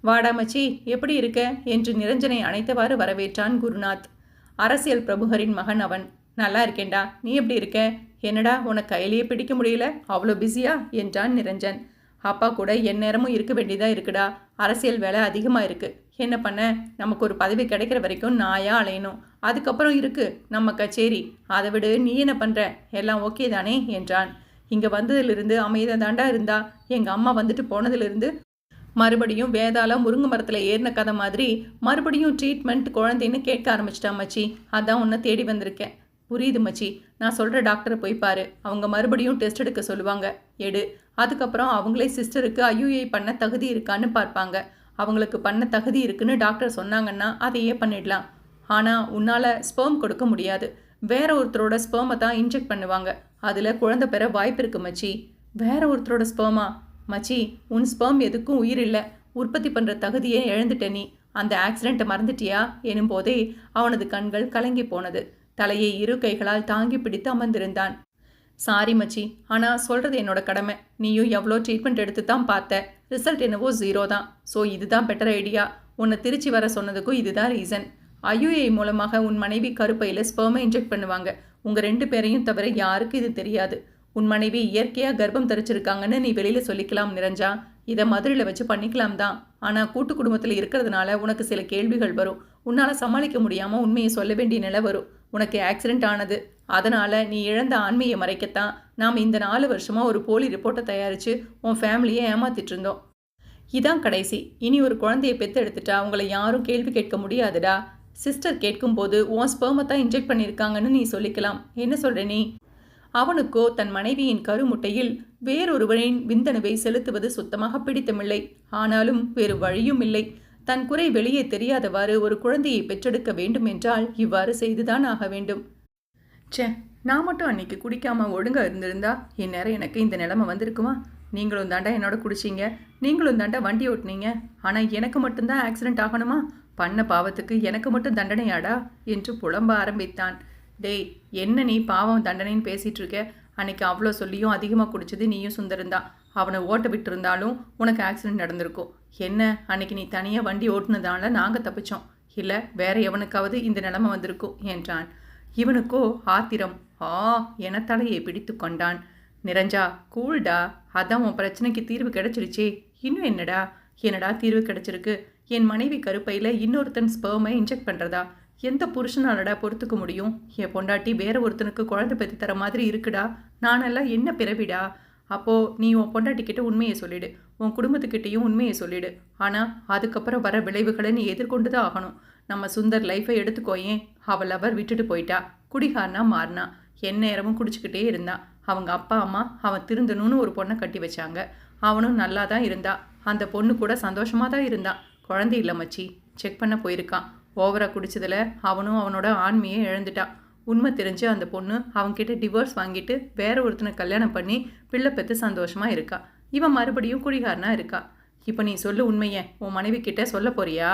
வாடா மச்சி எப்படி இருக்க? என்று நிரஞ்சனை அணைத்தவாறு வரவேற்றான் குருநாத். அரசியல் பிரபுகரின் மகன் அவன். நல்லா இருக்கேன்டா. நீ எப்படி இருக்க? என்னடா உனக்கு கையிலேயே பிடிக்க முடியல? அவ்வளோ பிஸியா? என்றான் நிரஞ்சன். அப்பா கூட என் நேரமும் இருக்க வேண்டியதாக இருக்குடா. அரசியல் வேலை அதிகமாக இருக்குது என்ன பண்ண? நமக்கு ஒரு பதவி கிடைக்கிற வரைக்கும் நாயா அலையணும். அதுக்கப்புறம் இருக்குது நம்ம கச்சேரி. அதை விடு நீ என்ன பண்ணுற எல்லாம் ஓகே தானே? என்றான். இங்கே வந்ததிலிருந்து அமைதியாக தாண்டா இருந்தா? எங்கள் அம்மா வந்துட்டு போனதிலிருந்து மறுபடியும் வேதால முருங்கை மரத்தில் ஏறின கதை மாதிரி மறுபடியும் ட்ரீட்மெண்ட் குழந்தைன்னு கேட்க ஆரம்பிச்சிட்டா மச்சி. அதான் உன்னை தேடி வந்திருக்கேன். புரியுது மச்சி. நான் சொல்கிற டாக்டரை போய் பாரு. அவங்க மறுபடியும் டெஸ்ட் எடுக்க சொல்லுவாங்க. எடு. அதுக்கப்புறம் அவங்களே சிஸ்டருக்கு ஐயுஐ பண்ண தகுதி இருக்கான்னு பார்ப்பாங்க. அவங்களுக்கு பண்ண தகுதி இருக்குன்னு டாக்டர் சொன்னாங்கன்னா அதையே பண்ணிடலாம். ஆனால் உன்னால் ஸ்பெர்ம் கொடுக்க முடியாது. வேற ஒருத்தரோட ஸ்பெர்மை தான் இன்ஜெக்ட் பண்ணுவாங்க. அதில் குழந்தை பெற வாய்ப்பு இருக்குது மச்சி. வேற ஒருத்தரோட ஸ்பெர்மா? மச்சி உன் ஸ்பெர்ம் எதுக்கும் உயிர் இல்லை. உற்பத்தி பண்ணுற தகுதியை இழந்துட்ட நீ. அந்த ஆக்சிடெண்ட்டை மறந்துட்டியா? எனும்போதே அவனது கண்கள் கலங்கி போனது. தலையை இரு கைகளால் தாங்கி பிடித்து அமர்ந்திருந்தான். சாரி மச்சி. ஆனால் சொல்கிறது என்னோட கடமை. நீயும் எவ்வளோ ட்ரீட்மெண்ட் எடுத்து தான் பார்த்த. ரிசல்ட் என்னவோ ஜீரோ தான். ஸோ இதுதான் பெட்டர் ஐடியா உன்னை திருச்சி வர சொன்னதுக்கும் இதுதான் ரீசன் ஐயுஏ மூலமாக உன் மனைவி கருப்பையில் ஸ்பெர்மை இன்ஜெக்ட் பண்ணுவாங்க. உங்கள் ரெண்டு பேரையும் தவிர யாருக்கு இது தெரியாது. உன் மனைவி இயற்கையாக கர்ப்பம் தரிச்சிருக்காங்கன்னு நீ வெளியில் சொல்லிக்கலாம் நிரஞ்சா. இதை மதுரையில் வச்சு பண்ணிக்கலாம் தான். ஆனால் கூட்டு குடும்பத்தில் இருக்கிறதுனால உனக்கு சில கேள்விகள் வரும். உன்னால் சமாளிக்க முடியாமல் உண்மையை சொல்ல வேண்டிய நிலை வரும். உனக்கு ஆக்சிடென்ட் ஆனது. அதனால் நீ இழந்த ஆண்மையை மறைக்கத்தான் நாம் இந்த நாலு வருஷமாக ஒரு போலி ரிப்போர்ட்டை தயாரித்து உன் ஃபேமிலியை ஏமாத்திட்டு இருந்தோம். இதான் கடைசி. இனி ஒரு குழந்தையை பெற்று எடுத்துட்டா உங்களை யாரும் கேள்வி கேட்க முடியாதுடா. சிஸ்டர் கேட்கும்போது உன் ஸ்பெர்மை தான் இன்ஜெக்ட் பண்ணியிருக்காங்கன்னு நீ சொல்லிக்கலாம். என்ன சொல்கிற நீ? அவனுக்கோ தன் மனைவியின் கருமுட்டையில் வேறொருவரின் விந்தணுவை செலுத்துவது சுத்தமாக பிடித்தமில்லை. ஆனாலும் வேறு வழியும் இல்லை. தன் குறை வெளியே தெரியாதவாறு ஒரு குழந்தையை பெற்றெடுக்க வேண்டும் என்றால் இவ்வாறு செய்துதான் ஆக வேண்டும். ச்சே நான் மட்டும் அன்றைக்கி குடிக்காமல் ஒழுங்காக இருந்திருந்தா இந்நேரம் எனக்கு இந்த நிலமை வந்திருக்குமா? நீங்களும் தாண்டா என்னோட குடிச்சிங்க. நீங்களும் தாண்டா வண்டி ஓட்டுனீங்க. ஆனால் எனக்கு மட்டும்தான் ஆக்சிடென்ட் ஆகணுமா? பண்ண பாவத்துக்கு எனக்கு மட்டும் தண்டனையாடா? என்று புலம்ப ஆரம்பித்தான். டேய் என்ன நீ பாவம் தண்டனைன்னு பேசிகிட்டு இருக்க? அன்னைக்கு அவ்வளோ சொல்லியும் அதிகமாக குடிச்சது நீயும் சுந்தரந்தான் அவனை ஓட்ட விட்டுருந்தாலும் உனக்கு ஆக்சிடென்ட் நடந்திருக்கும். என்ன அன்னைக்கு நீ தனியாக வண்டி ஓட்டுனதால நாங்கள் தப்பிச்சோம். இல்லை வேற எவனுக்காவது இந்த நிலமை வந்திருக்கும் என்றான். இவனுக்கோ ஆத்திரம். ஆ என தலையை பிடித்து கொண்டான். நிரஞ்சா கூல்டா. அதான் உன் பிரச்சனைக்கு தீர்வு கிடைச்சிருச்சே. இன்னும் என்னடா? என்னடா தீர்வு கிடைச்சிருக்கு? என் மனைவி கருப்பையில் இன்னொருத்தன் ஸ்பேமை இன்ஜெக்ட் பண்ணுறதா எந்த புருஷனாலடா பொறுத்துக்க முடியும்? என் பொண்டாட்டி வேற ஒருத்தனுக்கு குழந்தை பற்றி தர மாதிரி இருக்குடா. நானெல்லாம் என்ன பிறவிடா? அப்போது நீ உன் பொண்டாட்டிக்கிட்ட உண்மையை சொல்லிடு. உன் குடும்பத்துக்கிட்டேயும் உண்மையை சொல்லிடு. ஆனால் அதுக்கப்புறம் வர விளைவுகளை நீ எதிர்கொண்டு தான் ஆகணும். நம்ம சுந்தர் லைஃபை எடுத்துக்கோயேன் அவள் அவர் விட்டுட்டு போயிட்டா. குடிகாரனா மாறினா. எந்நேரமும் குடிச்சுக்கிட்டே இருந்தான் அவங்க அப்பா அம்மா அவன் திருந்தணும்னு ஒரு பொண்ணை கட்டி வச்சாங்க. அவனும் நல்லா தான் இருந்தா. அந்த பொண்ணு கூட சந்தோஷமாக தான் இருந்தான் குழந்தை இல்லை மச்சி. செக் பண்ண போயிருக்கான். ஓவராக குடிச்சதில் அவனும் அவனோட ஆண்மையை இழந்துட்டான் உண்மை தெரிஞ்சு அந்த பொண்ணு அவன்கிட்ட டிவோர்ஸ் வாங்கிட்டு வேற ஒருத்தனை கல்யாணம் பண்ணி பிள்ளை பெற்று சந்தோஷமாக இருக்கா. இவன் மறுபடியும் குடிகாரனாக இருக்கா. இப்போ நீ சொல்லு உண்மையை. உன் மனைவி கிட்ட சொல்ல போறியா?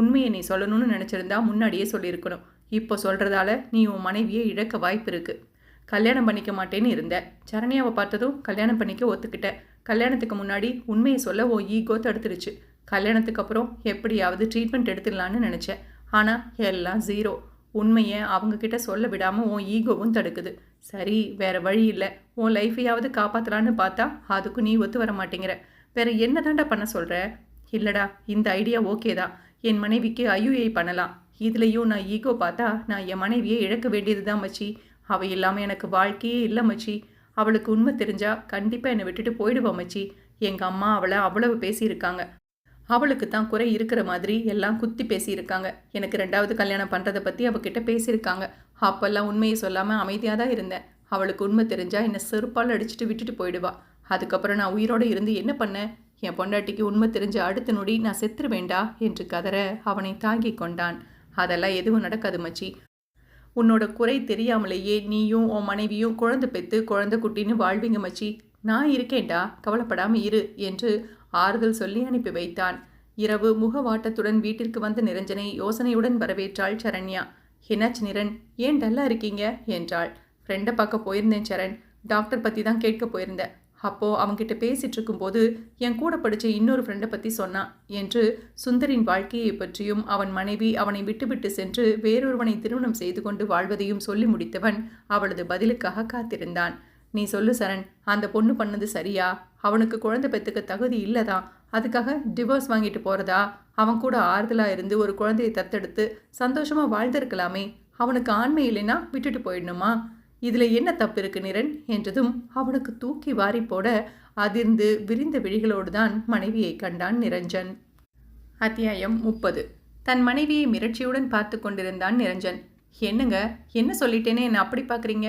உண்மையை நீ சொல்லணும்னு நினச்சிருந்தா முன்னாடியே சொல்லியிருக்கணும். இப்போ சொல்கிறதால நீ உன் மனைவியை இழக்க வாய்ப்பு இருக்குது கல்யாணம் பண்ணிக்க மாட்டேன்னு இருந்த. சரண்யாவை பார்த்ததும் கல்யாணம் பண்ணிக்க ஒத்துக்கிட்ட. கல்யாணத்துக்கு முன்னாடி உண்மையை சொல்ல ஓ ஈகோ தடுத்துருச்சு. கல்யாணத்துக்கு அப்புறம் எப்படியாவது ட்ரீட்மெண்ட் எடுத்துடலான்னு நினச்சேன். ஆனால் எல்லாம் ஜீரோ உண்மையை அவங்கக்கிட்ட சொல்ல விடாமல் உன் ஈகோவும் தடுக்குது. சரி வேறு வழி இல்லை. உன் லைஃபையாவது காப்பாற்றலான்னு பார்த்தா அதுக்கும் நீ ஒத்து வர மாட்டேங்கிற. வேறு என்ன தாண்டா பண்ண சொல்கிற இல்லைடா இந்த ஐடியா ஓகே தான். என் மனைவிக்கு ஐயுஐ பண்ணலாம். இதுலேயும் நான் ஈகோ பார்த்தா நான் என் மனைவியை இழக்க வேண்டியது தான் மச்சி. அவள் இல்லாமல் எனக்கு வாழ்க்கையே இல்லை மச்சி. அவளுக்கு உண்மை தெரிஞ்சா கண்டிப்பாக என்னை விட்டுட்டு போயிடுவா மச்சி. எங்கள் அம்மா அவளை அவ்வளவு பேசியிருக்காங்க. அவளுக்கு தான் குறை இருக்கிற மாதிரி எல்லாம் குத்தி பேசியிருக்காங்க. எனக்கு ரெண்டாவது கல்யாணம் பண்ணுறதை பற்றி அவகிட்ட பேசியிருக்காங்க. அப்போல்லாம் உண்மையை சொல்லாமல் அமைதியாக தான் இருந்தேன். அவளுக்கு உண்மை தெரிஞ்சால் என்னை செருப்பால் அடிச்சுட்டு விட்டுட்டு போயிடுவா. அதுக்கப்புறம் நான் உயிரோடு இருந்து என்ன பண்ணேன்? என் பொண்டாட்டிக்கு உண்மை தெரிஞ்ச அடுத்த நொடி நான் செத்துரு வேண்டா என்று கதற அவனை தாங்கி கொண்டான். அதெல்லாம் எதுவும் நடக்காது மச்சி. உன்னோட குறை தெரியாமலேயே நீயும் உன் மனைவியும் குழந்தை பெத்து குழந்தை குட்டின்னு வாழ்வீங்க மச்சி. நான் இருக்கேன்டா கவலைப்படாம இரு என்று ஆறுதல் சொல்லி அனுப்பி வைத்தான். இரவு முகவாட்டத்துடன் வீட்டிற்கு வந்த நிரஞ்சனை யோசனையுடன் வரவேற்றாள் சரண்யா. என்னாச்சு நிரன்? ஏன் டல்லா இருக்கீங்க? என்றாள். ஃப்ரெண்டை பார்க்க போயிருந்தேன் சரண். டாக்டர் பற்றி தான் கேட்க போயிருந்தேன். அப்போது அவங்கிட்ட பேசிகிட்டு இருக்கும்போது என் கூட படித்த இன்னொரு ஃப்ரெண்டை பற்றி சொன்னான் என்று சுந்தரின் வாழ்க்கையை பற்றியும் அவன் மனைவி அவனை விட்டுவிட்டு சென்று வேறொருவனை திருமணம் செய்து கொண்டு வாழ்வதையும் சொல்லி முடித்தவன் அவளது பதிலுக்காக காத்திருந்தான். நீ சொல்லு சரண் அந்த பொண்ணு பண்ணது சரியா? அவனுக்கு குழந்தை பெற்றுக்க தகுதி இல்லைதான் அதுக்காக டிவோர்ஸ் வாங்கிட்டு போகிறதா அவன் கூட ஆறுதலாக இருந்து ஒரு குழந்தையை தத்தெடுத்து சந்தோஷமாக வாழ்ந்திருக்கலாமே? அவனுக்கு ஆண்மை இல்லைன்னா விட்டுட்டு போயிடணுமா? இதில் என்ன தப்பு இருக்கு நிரன்? என்றதும் அவனுக்கு தூக்கி வாரி போட அதிர்ந்து விரிந்த விழிகளோடு தான் மனைவியை கண்டான் நிரஞ்சன். அத்தியாயம் முப்பது. தன் மனைவியை மிரட்சியுடன் பார்த்து கொண்டிருந்தான் நிரஞ்சன். என்னங்க? என்ன சொல்லிட்டேனே? என்ன அப்படி பார்க்குறீங்க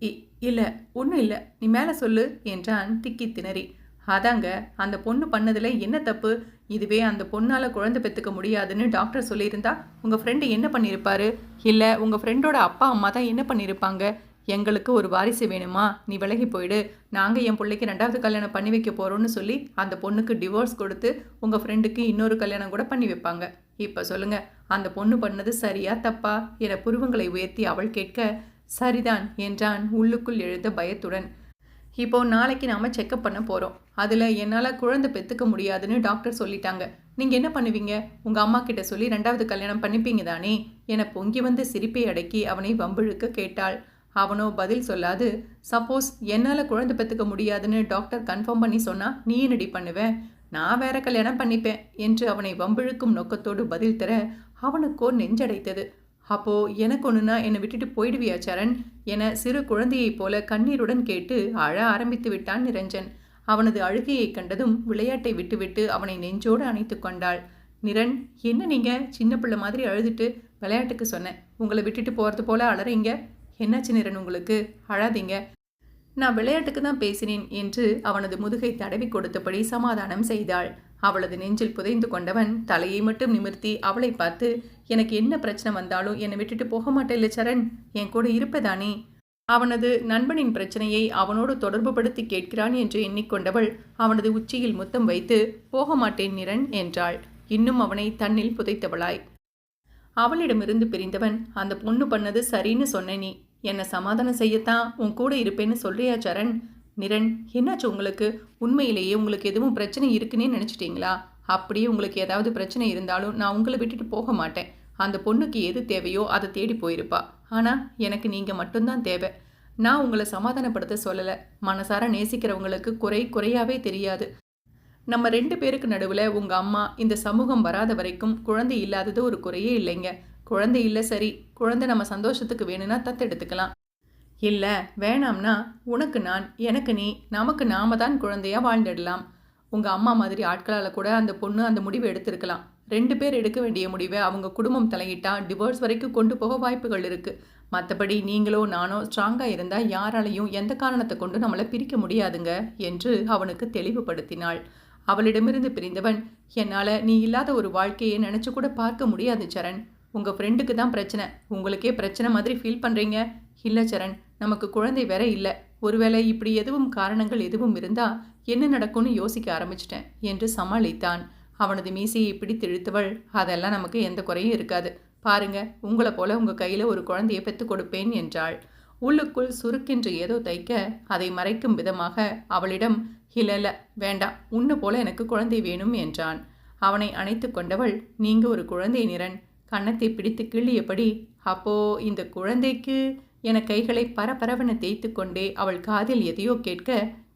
இ இல்லை ஒன்றும் இல்லை. நீ மேலே சொல்லு என்றான் திக்கி திணறி. அதாங்க அந்த பொண்ணு பண்ணதில் என்ன தப்பு? இதுவே அந்த பொண்ணால் குழந்தை பெற்றுக்க முடியாதுன்னு டாக்டர் சொல்லியிருந்தா உங்கள் ஃப்ரெண்டு என்ன பண்ணியிருப்பாரு இல்லை உங்கள் ஃப்ரெண்டோட அப்பா அம்மா தான் என்ன பண்ணியிருப்பாங்க எங்களுக்கு ஒரு வாரிசு வேணுமா? நீ விலகி போயிடு. நாங்கள் என் பிள்ளைக்கு ரெண்டாவது கல்யாணம் பண்ணி வைக்க போகிறோம்னு சொல்லி அந்த பொண்ணுக்கு டிவோர்ஸ் கொடுத்து உங்கள் ஃப்ரெண்டுக்கு இன்னொரு கல்யாணம் கூட பண்ணி வைப்பாங்க. இப்போ சொல்லுங்கள் அந்த பொண்ணு பண்ணது சரியா தப்பா என புருவங்களை உயர்த்தி அவள் கேட்க சரிதான் என்றான் உள்ளுக்குள் எழுந்த பயத்துடன். இப்போ நாளைக்கு நாம் செக்கப் பண்ண போகிறோம் அதில் என்னால் குழந்தை பெற்றுக்க முடியாதுன்னு டாக்டர் சொல்லிட்டாங்க. நீங்கள் என்ன பண்ணுவீங்க? உங்கள் அம்மா கிட்ட சொல்லி ரெண்டாவது கல்யாணம் பண்ணிப்பீங்க தானே? என பொங்கி வந்து சிரிப்பை அடக்கி அவனை வம்பிழுக்க கேட்டாள். அவனோ பதில் சொல்லாது. சப்போஸ் என்னால் குழந்தை பெற்றுக்க முடியாதுன்னு டாக்டர் கன்ஃபார்ம் பண்ணி சொன்னால் நீ என்னடி பண்ணுவேன் நான் வேற கல்யாணம் பண்ணிப்பேன் என்று அவனை வம்பிழுக்கும் நோக்கத்தோடு பதில் தர அவனுக்கோ நெஞ்சடைத்தது. அப்போ எனக்கு ஒன்றுனா என்னை விட்டுட்டு போயிடுவியா சரண்? என சிறு குழந்தையைப் போல கண்ணீருடன் கேட்டு அழ ஆரம்பித்து விட்டான் நிரஞ்சன். அவனது அழுகையை கண்டதும் விளையாட்டை விட்டுவிட்டு அவனை நெஞ்சோடு அணைத்து கொண்டாள். நிரன் என்ன நீங்க? சின்ன பிள்ளை மாதிரி அழுதுட்டு விளையாட்டுக்கு சொன்னேன் உங்களை விட்டுட்டு போகிறது போல அலறீங்க. என்னாச்சு நிறன் உங்களுக்கு? அழாதீங்க. நான் விளையாட்டுக்கு தான் பேசினேன் என்று அவனது முதுகை தடவி கொடுத்தபடி சமாதானம் செய்தாள். அவளது நெஞ்சில் புதைந்து கொண்டவன் தலையை மட்டும் நிமிர்த்தி அவளை பார்த்து எனக்கு என்ன பிரச்சனை வந்தாலும் என்னை விட்டுட்டு போக மாட்டேல்ல சரண். என் கூட இருப்பதானே? அவனது நண்பனின் பிரச்சனையை அவனோடு தொடர்புபடுத்தி கேட்கிறான் என்று எண்ணிக்கொண்டவள் அவனது உச்சியில் முத்தம் வைத்து போக மாட்டேன் நிரன் என்றாள். இன்னும் அவனை தன்னில் புதைத்தவளாய். அவளிடமிருந்து பிரிந்தவன் அந்த பொண்ணு பண்ணது சரின்னு சொன்ன நீ. என்னை சமாதானம் செய்யத்தான் உன் கூட இருப்பேன்னு சொல்றியா சரண்? நிரண் என்னாச்சு உங்களுக்கு? உண்மையிலேயே உங்களுக்கு எதுவும் பிரச்சனை இருக்குன்னே நினச்சிட்டீங்களா? அப்படியே உங்களுக்கு ஏதாவது பிரச்சனை இருந்தாலும் நான் உங்களை விட்டுட்டு போக மாட்டேன். அந்த பொண்ணுக்கு எது தேவையோ அதை தேடி போயிருப்பா. ஆனால் எனக்கு நீங்கள் மட்டும்தான் தேவை. நான் உங்களை சமாதானப்படுத்த சொல்லலை. மனசார நேசிக்கிறவங்களுக்கு குறை குறையாவே தெரியாது. நம்ம ரெண்டு பேருக்கு நடுவில் உங்கள் அம்மா இந்த சமூகம் வராத வரைக்கும் குழந்தை இல்லாதது ஒரு குறையே இல்லைங்க. குழந்தை இல்லை சரி குழந்தை நம்ம சந்தோஷத்துக்கு வேணும்னா தத்தெடுத்துக்கலாம் இல்லை வேணாம்னா உனக்கு நான் எனக்கு நீ நமக்கு நாம தான் குழந்தையாக வாழ்ந்துடலாம். உங்கள் அம்மா மாதிரி ஆட்களால் கூட அந்த பொண்ணு அந்த முடிவை எடுத்திருக்கலாம். ரெண்டு பேர் எடுக்க வேண்டிய முடிவை அவங்க குடும்பம் தலையிட்டா டிவோர்ஸ் வரைக்கும் கொண்டு போக வாய்ப்புகள் இருக்குது மற்றபடி நீங்களோ நானோ ஸ்ட்ராங்காக இருந்தால் யாராலையும் எந்த காரணத்தை கொண்டு நம்மளை பிரிக்க முடியாதுங்க என்று அவனுக்கு தெளிவுபடுத்தினாள். அவளிடமிருந்து பிரிந்தவன். என்னால் நீ இல்லாத ஒரு வாழ்க்கையை நினச்சி கூட பார்க்க முடியாது சரண். உங்கள் ஃப்ரெண்டுக்கு தான் பிரச்சனை. உங்களுக்கே பிரச்சனை மாதிரி ஃபீல் பண்ணுறீங்க இல்லை சரண். நமக்கு குழந்தை வேற இல்லை. ஒருவேளை இப்படி எதுவும் காரணங்கள் எதுவும் இருந்தால் என்ன நடக்கும்னு யோசிக்க ஆரம்பிச்சிட்டேன் என்று சமாளித்தான். அவனது மீசையை பிடித்து இழுத்தவள் அதெல்லாம் நமக்கு எந்த குறையும் இருக்காது. பாருங்க உங்களை போல உங்கள் கையில் ஒரு குழந்தையை பெற்றுக் கொடுப்பேன் என்றாள். உள்ளுக்குள் சுருக்கென்று ஏதோ தைக்க அதை மறைக்கும் விதமாக அவளிடம் இல்லை இல்லை வேண்டாம். உன்னை போல எனக்கு குழந்தை வேணும் என்றான். அவனை அணைத்து கொண்டவள் நீங்க ஒரு குழந்தை நிறன். கன்னத்தை பிடித்து கிள்ளியபடி அப்போ இந்த குழந்தைக்கு என கைகளை பரபரவென தேய்த்து கொண்டே அவள் காதில் எதையோ கேட்க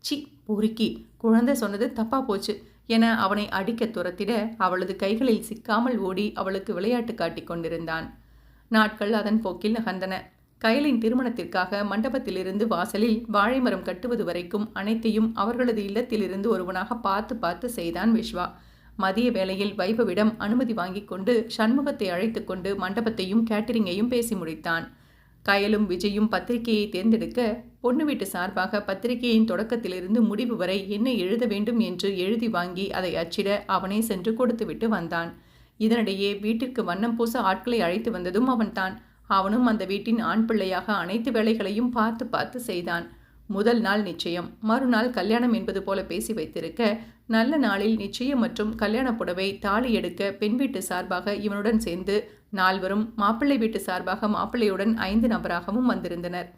சி பொறுக்கி குழந்தை சொன்னது தப்பா போச்சு என அவனை அடிக்க துரத்திட அவளது கைகளில் சிக்காமல் ஓடி அவளுக்கு விளையாட்டு காட்டிக் கொண்டிருந்தான். நாட்கள் அதன் போக்கில் நகர்ந்தன. கயலின் திருமணத்திற்காக மண்டபத்திலிருந்து வாசலில் வாழைமரம் கட்டுவது வரைக்கும் அனைத்தையும் அவர்களது இல்லத்திலிருந்து ஒருவனாக பார்த்து பார்த்து செய்தான் விஸ்வா மதிய வேளையில் வைபவிடம் அனுமதி வாங்கிக் கொண்டு சண்முகத்தை அழைத்து கொண்டு மண்டபத்தையும் கேட்டரிங்கையும் பேசி முடித்தான். கயலும் விஜயும் பத்திரிகையை தேர்ந்தெடுக்க பொண்ணு வீட்டு சார்பாக பத்திரிகையின் தொடக்கத்திலிருந்து முடிவு வரை என்ன எழுத வேண்டும் என்று எழுதி வாங்கி அதை அச்சிட அவனே சென்று கொடுத்துவிட்டு வந்தான். இதனிடையே வீட்டிற்கு வண்ணம் பூச ஆட்களை அழைத்து வந்ததும் அவன்தான். அவனும் அந்த வீட்டின் ஆண் பிள்ளையாக அனைத்து வேலைகளையும் பார்த்து பார்த்து செய்தான். முதல் நாள் நிச்சயம். மறுநாள் கல்யாணம் என்பது போல பேசி வைத்திருக்க நல்ல நாளில் நிச்சயம் மற்றும் கல்யாண புடவை தாலி எடுக்க பெண் வீட்டு சார்பாக இவனுடன் சேர்ந்து நால்வரும் மாப்பிள்ளை வீட்டு சார்பாக மாப்பிள்ளையுடன் ஐந்து நபராகவும் வந்திருந்தனர்.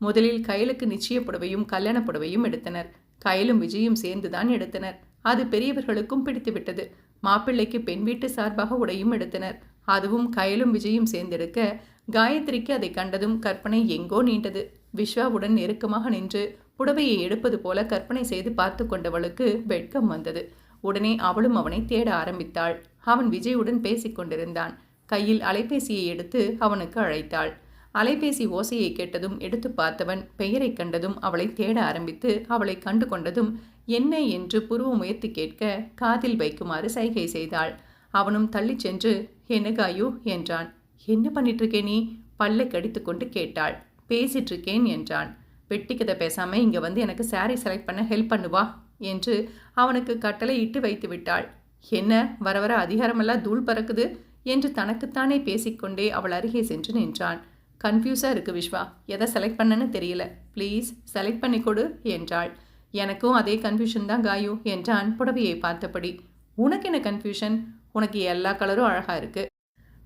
முதலில் கயலுக்கு நிச்சய புடவையும் கல்யாண புடவையும் எடுத்தனர். கயலும் விஜயும் சேர்ந்துதான் எடுத்தனர். அது பெரியவர்களுக்கும் பிடித்துவிட்டது மாப்பிள்ளைக்கு பெண் வீட்டு சார்பாக உடையும் எடுத்தனர். அதுவும் கயலும் விஜயும் சேர்ந்தெடுக்க காயத்ரிக்கு அதை கண்டதும் கற்பனை எங்கோ நீண்டது. விஸ்வாவுடன் நெருக்கமாக நின்று புடவையை எடுப்பது போல கற்பனை செய்து பார்த்து கொண்டவளுக்கு வெட்கம் வந்தது. உடனே அவளும் அவனை தேட ஆரம்பித்தாள். அவன் விஜயுடன் பேசிக்கொண்டிருந்தான் கையில் அலைபேசியை எடுத்து அவனுக்கு அழைத்தாள். அலைபேசி ஓசையை கேட்டதும் எடுத்து பார்த்தவன் பெயரை கண்டதும் அவளை தேட ஆரம்பித்து அவளை கண்டு கொண்டதும் என்ன என்று புருவம் முயற்சி கேட்க காதில் வைக்குமாறு சைகை செய்தாள். அவனும் தள்ளிச் சென்று என்னகாயு என்றான். என்ன பண்ணிட்டு நீ? பல்லை கடித்து கொண்டு கேட்டாள். பேசிட்டு இருக்கேன் என்றான். வெட்டிக்கதை பேசாம இங்க வந்து எனக்கு சாரீ செலக்ட் பண்ண ஹெல்ப் பண்ணுவா? என்று அவனுக்கு கட்டளை இட்டு வைத்து விட்டாள். என்ன? வர வர அதிகாரமெல்லாம் தூள் பறக்குது? என்று தனக்குத்தானே பேசிக்கொண்டே அவள் அருகே சென்று நின்றான். கன்ஃபியூஸாக இருக்கு விஸ்வா. எதை செலக்ட் பண்ணன்னு தெரியல. ப்ளீஸ் செலக்ட் பண்ணி கொடு என்றாள். எனக்கும் அதே கன்ஃபியூஷன் தான் காயு என்றான் புடவையை பார்த்தபடி. உனக்கு என்ன கன்ஃபியூஷன் உனக்கு எல்லா கலரும் அழகாக இருக்குது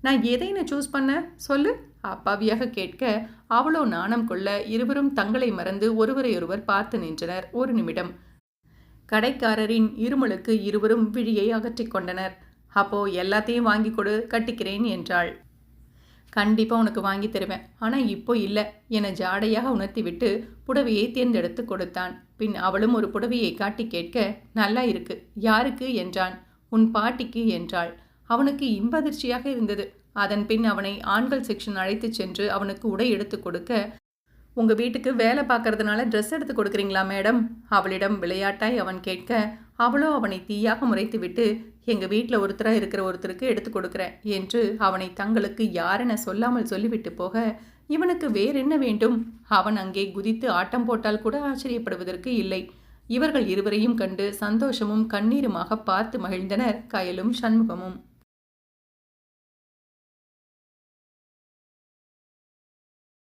நான் எதைன்னு சூஸ் பண்ண? சொல்லு. அப்பாவியாக கேட்க அவ்வளோ நாணம் கொள்ள இருவரும் தங்களை மறந்து ஒருவரையொருவர் பார்த்து நின்றனர். ஒரு நிமிடம். கடைக்காரரின் இருமலுக்கு இருவரும் விழியை அகற்றிக் கொண்டனர். அப்போ எல்லாத்தையும் வாங்கி கொடு கட்டிக்கிறேன் என்றாள். கண்டிப்பாக உனக்கு வாங்கி தருவேன். ஆனால் இப்போ இல்லை. என ஜாடையாக உணர்த்திவிட்டு புடவையை தேர்ந்தெடுத்து கொடுத்தான். பின் அவளும் ஒரு புடவையை காட்டி கேட்க நல்லா இருக்கு. யாருக்கு? என்றான். உன் பாட்டிக்கு என்றாள். அவனுக்கு இம்பதிர்ச்சியாக இருந்தது. அதன் பின் அவனை ஆண்கள் செக்ஷன் அழைத்துச் சென்று அவனுக்கு உடை எடுத்து கொடுக்க உங்கள் வீட்டுக்கு வேலை பார்க்கறதுனால ட்ரெஸ் எடுத்து கொடுக்குறீங்களா மேடம்? அவளிடம் விளையாட்டாய் அவன் கேட்க அவளோ அவனை தீயாக முறைத்துவிட்டு எங்கள் வீட்டில் ஒருத்தராக இருக்கிற ஒருத்தருக்கு எடுத்து கொடுக்குறேன் என்று அவனை தங்களுக்கு யாரென சொல்லாமல் சொல்லிவிட்டு போக இவனுக்கு வேறென்ன வேண்டும்? அவன் அங்கே குதித்து ஆட்டம் போட்டால் கூட ஆச்சரியப்படுவதற்கு இல்லை. இவர்கள் இருவரையும் கண்டு சந்தோஷமும் கண்ணீருமாக பார்த்து மகிழ்ந்தனர். கயலும் சண்முகமும்.